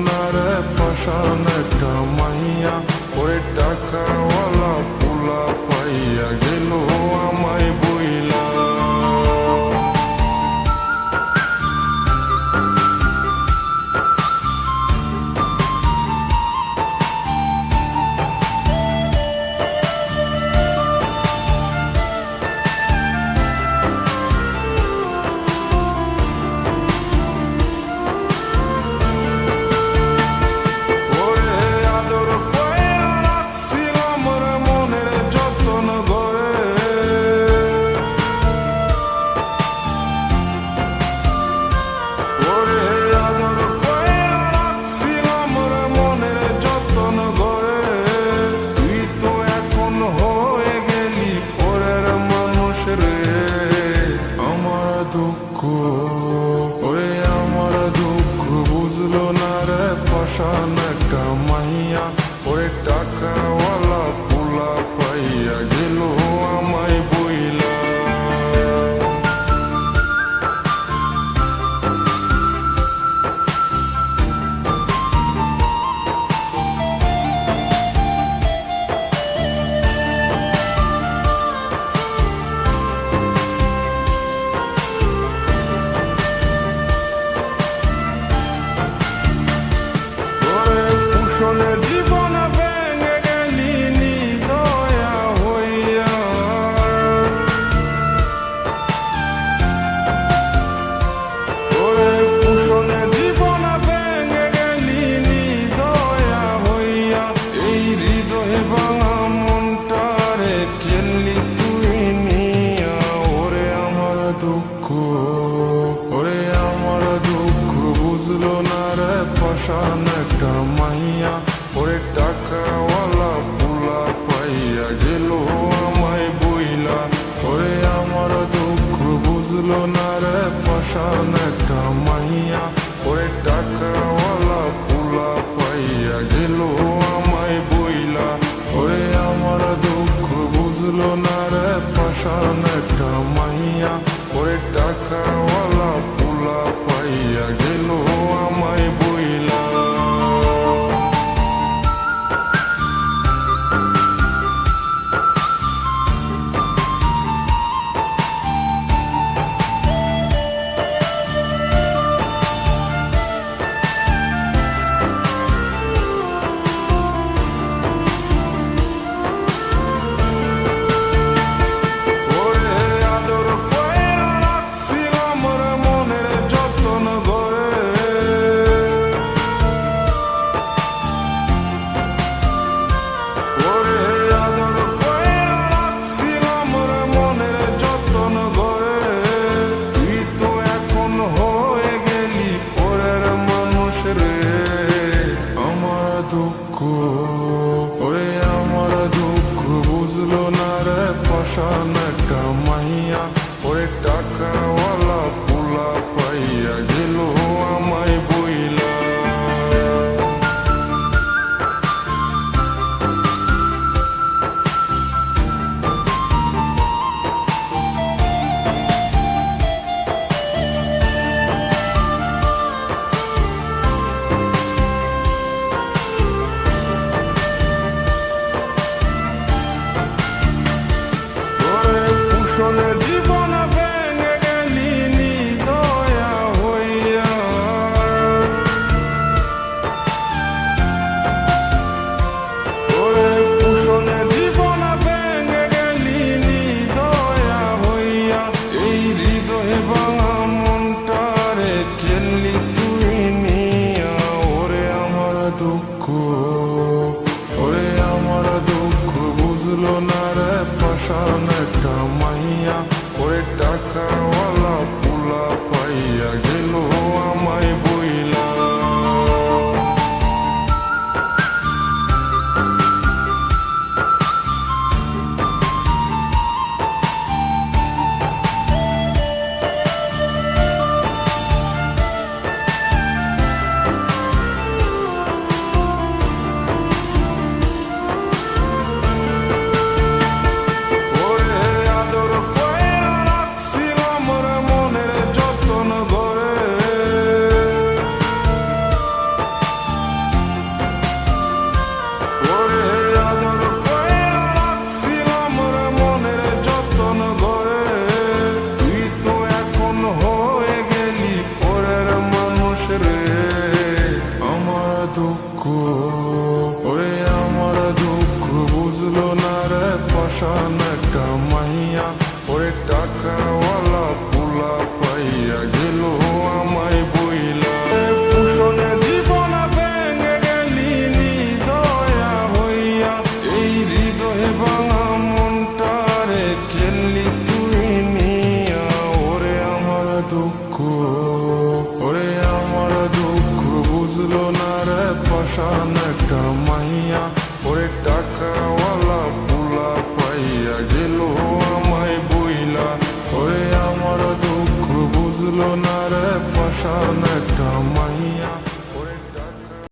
সোনার পাশান কামাইয়া ওই টাকা গেল আমায় বইলা। ওরে আমার দুঃখ বুঝলো না রে পাশান একটা মাইয়া। ওরে টাকা কামাইয়া ওরে টাকা darker.